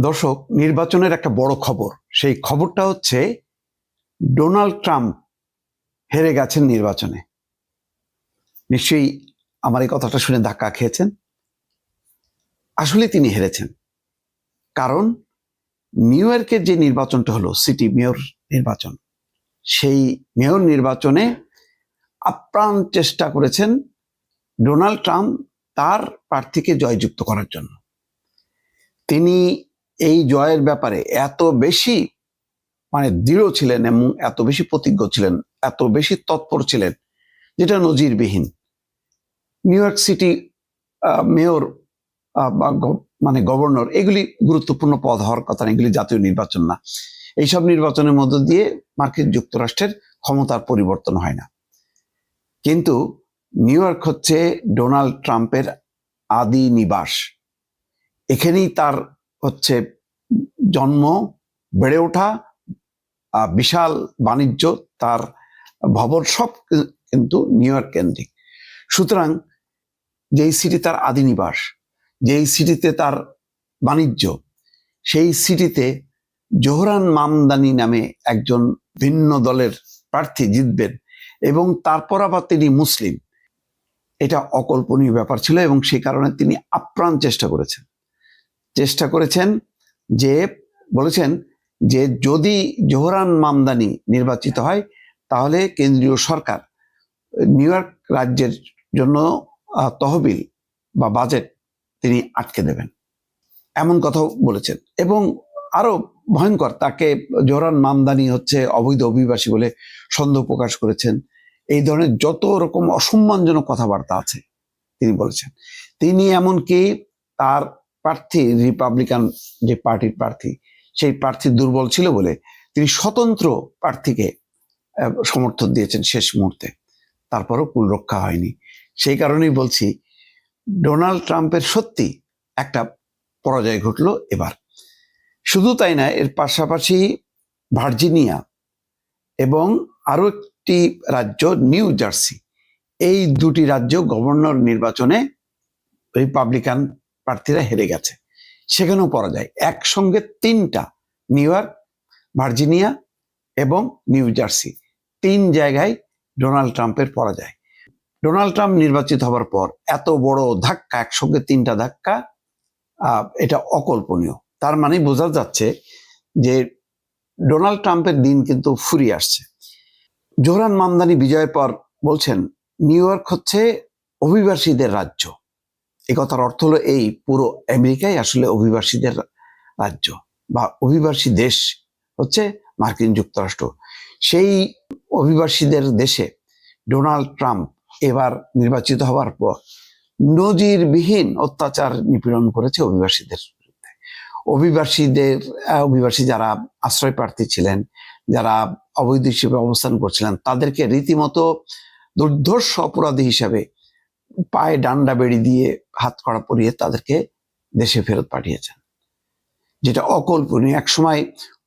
দর্শক, নির্বাচনের একটা বড় খবর। সেই খবরটা হচ্ছে, ডোনাল্ড ট্রাম্প হেরে গেছেন নির্বাচনে। নিশ্চয়ই আমার এই কথাটা শুনে ধাক্কা খেয়েছেন। আসলে তিনি হেরেছেন। কারণ, নিউ ইয়র্কের যে নির্বাচনটা হলো, সিটি মেয়র নির্বাচন, সেই মেয়র নির্বাচনে আপ্রাণ চেষ্টা করেছেন ডোনাল্ড ট্রাম্প তার প্রার্থীকে জয়যুক্ত করার জন্য। তিনি এই জয়ের ব্যাপারে এত বেশি মানে দৃঢ় ছিলেন এবং এত বেশি প্রতিজ্ঞ ছিলেন, এত বেশি তৎপর ছিলেন, যেটা নজিরবিহীন। নিউ ইয়র্ক সিটি মেয়র বা মানে গভর্নর, এগুলি গুরুত্বপূর্ণ পদ হওয়ার কথা না, এগুলি জাতীয় নির্বাচন না। এইসব নির্বাচনের মধ্য দিয়ে মার্কিন যুক্তরাষ্ট্রের ক্ষমতার পরিবর্তন হয় না। কিন্তু নিউ ইয়র্ক হচ্ছে ডোনাল্ড ট্রাম্পের আদি নিবাস। এখানেই তার হচ্ছে জন্ম, বেড়ে ওঠা বিশাল বাণিজ্য, তার ভবন সব কিন্তু নিউ ইয়র্ক কেন্দ্রিক। সুতরাং যেই সিটি তার আদি নিবাস, যেই সিটিতে তার বাণিজ্য, সেই সিটিতে জোহরান মামদানি নামে একজন ভিন্ন দলের প্রার্থী জিতবেন এবং তারপর আবার তিনি মুসলিম। এটা অকল্পনীয় ব্যাপার ছিল এবং সেই কারণে তিনি আপ্রাণ চেষ্টা করেছেন। চেষ্টা করেছেন যে বলেছেন যে যদি জোহরান মামদানি নির্বাচিত হয়, তাহলে কেন্দ্রীয় সরকার, নিউ ইয়র্ক রাজ্যের জন্য তহবিল বা বাজেট তিনি আটকে দেবেন। এমন কথাও বলেছেন। এবং আরও ভয়ঙ্কর, তাকে জোহরান মামদানি হচ্ছে অবৈধ অভিবাসী বলে সন্দেহ প্রকাশ করেছেন। এই ধরনের যত রকম অসম্মানজনক কথাবার্তা আছে, তিনি বলেছেন। তিনি এমনকি তার প্রার্থী রিপাবলিকান যে পার্টির প্রার্থী, সেই প্রার্থী দুর্বল ছিল বলে তিনি স্বতন্ত্র প্রার্থীকে সমর্থন দিয়েছেন শেষ মুহূর্তে। তারপরও কুল রক্ষা হয়নি। সেই কারণেই বলছি, ডোনাল্ড ট্রাম্পের সত্যি একটা পরাজয় ঘটলো এবার। শুধু তাই না, এর পাশাপাশি ভার্জিনিয়া এবং আরও একটি রাজ্য, নিউ জার্সি, এই দুটি রাজ্য গভর্নর নির্বাচনে রিপাবলিকান প্রার্থীরা হেরে গেছে। সেখানেও পরাজয়। একসঙ্গে তিনটা, নিউ ইয়র্ক, ভার্জিনিয়া এবং নিউ জার্সি। তিন জায়গায় ডোনাল্ড ট্রাম্পের পরাজয়। ডোনাল্ড ট্রাম্প নির্বাচিত হবার পর এত বড় ধাক্কা, একসঙ্গে তিনটা ধাক্কা এটা অকল্পনীয়। তার মানে বোঝা যাচ্ছে যে ডোনাল্ড ট্রাম্পের দিন কিন্তু ফুরিয়ে আসছে। জোহরান মামদানি বিজয়ের পর বলছেন, নিউ ইয়র্ক হচ্ছে অভিবাসীদের রাজ্য। এ কথার অর্থ হলো এই পুরো আমেরিকাই আসলে অভিবাসীদের রাজ্য বা অভিবাসী দেশ হচ্ছে মার্কিন যুক্তরাষ্ট্র। সেই অভিবাসীদের দেশে ডোনাল্ড ট্রাম্প এবার নির্বাচিত হওয়ার পর নজিরবিহীন অত্যাচার নিপীড়ন করেছে অভিবাসীদের অভিবাসীদের অভিবাসী যারা আশ্রয় প্রার্থী ছিলেন, যারা অবৈধ হিসেবে অবস্থান করছিলেন, তাদেরকে রীতিমতো দুর্ধর্ষ অপরাধী হিসাবে পায়ে ডান্ডা বেড়ি দিয়ে হাত কড়া পরিয়ে তাদেরকে দেশে ফেরত পাঠিয়েছেন, যেটা অকল্পনীয়। এক সময়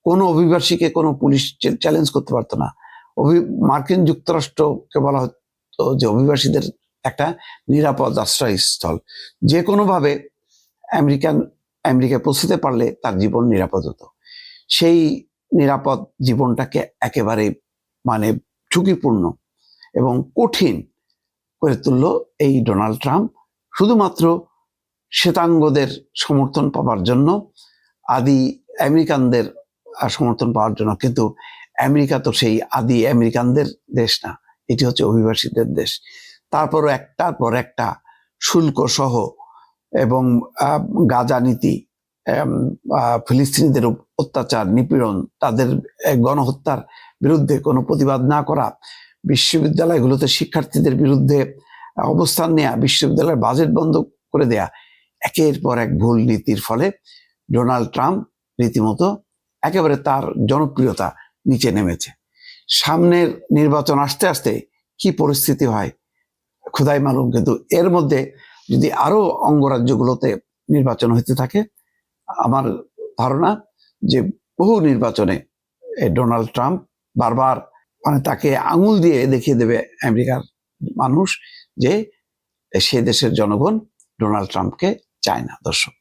কোনো অভিবাসীকে কোনো পুলিশ চ্যালেঞ্জ করতে পারতো না। অভি, মার্কিন যুক্তরাষ্ট্রকে বলা হতো যে অভিবাসীদের একটা নিরাপদ আশ্রয়স্থল। যে কোনোভাবে আমেরিকান, আমেরিকায় পৌঁছতে পারলে তার জীবন নিরাপদ হতো। সেই নিরাপদ জীবনটাকে একেবারে মানে ঝুঁকিপূর্ণ এবং কঠিন করে তুলল এই ডোনাল্ড ট্রাম্প। শুধুমাত্র শ্বেতাঙ্গদের সমর্থন পাওয়ার জন্য, আদি আমেরিকানদের সমর্থন পাওয়ার জন্য, কিন্তু আমেরিকা তো সেই আদি আমেরিকানদের দেশ না, এটি হচ্ছে অভিবাসীদের দেশ। তারপরও একটার পর একটা শুল্ক সহ এবং গাজা নীতি ফিলিস্তিনিদের অত্যাচার, নিপীড়ন, তাদের গণহত্যার বিরুদ্ধে কোনো প্রতিবাদ না করা বিশ্ববিদ্যালয়গুলোতে শিক্ষার্থীদের বিরুদ্ধে অবস্থান নেয়া, বিশ্ববিদ্যালয়ের বাজেট বন্ধ করে দেয়া, একের পর এক ভুল নীতির ফলে ডোনাল্ড ট্রাম্প রীতিমতো একেবারে তার জনপ্রিয়তা নিচে নেমেছে। সামনের নির্বাচন আসতে আসতে কি পরিস্থিতি হয় খুদাই মালুম, কিন্তু এর মধ্যে যদি আরও অঙ্গরাজ্যগুলোতে নির্বাচন হতে থাকে, আমার ধারণা যে বহু নির্বাচনে ডোনাল্ড ট্রাম্প বারবার মানে তাকে আঙুল দিয়ে দেখিয়ে দেবে আমেরিকার মানুষ যে সে দেশের জনগণ ডোনাল্ড ট্রাম্পকে চায় না, দর্শক।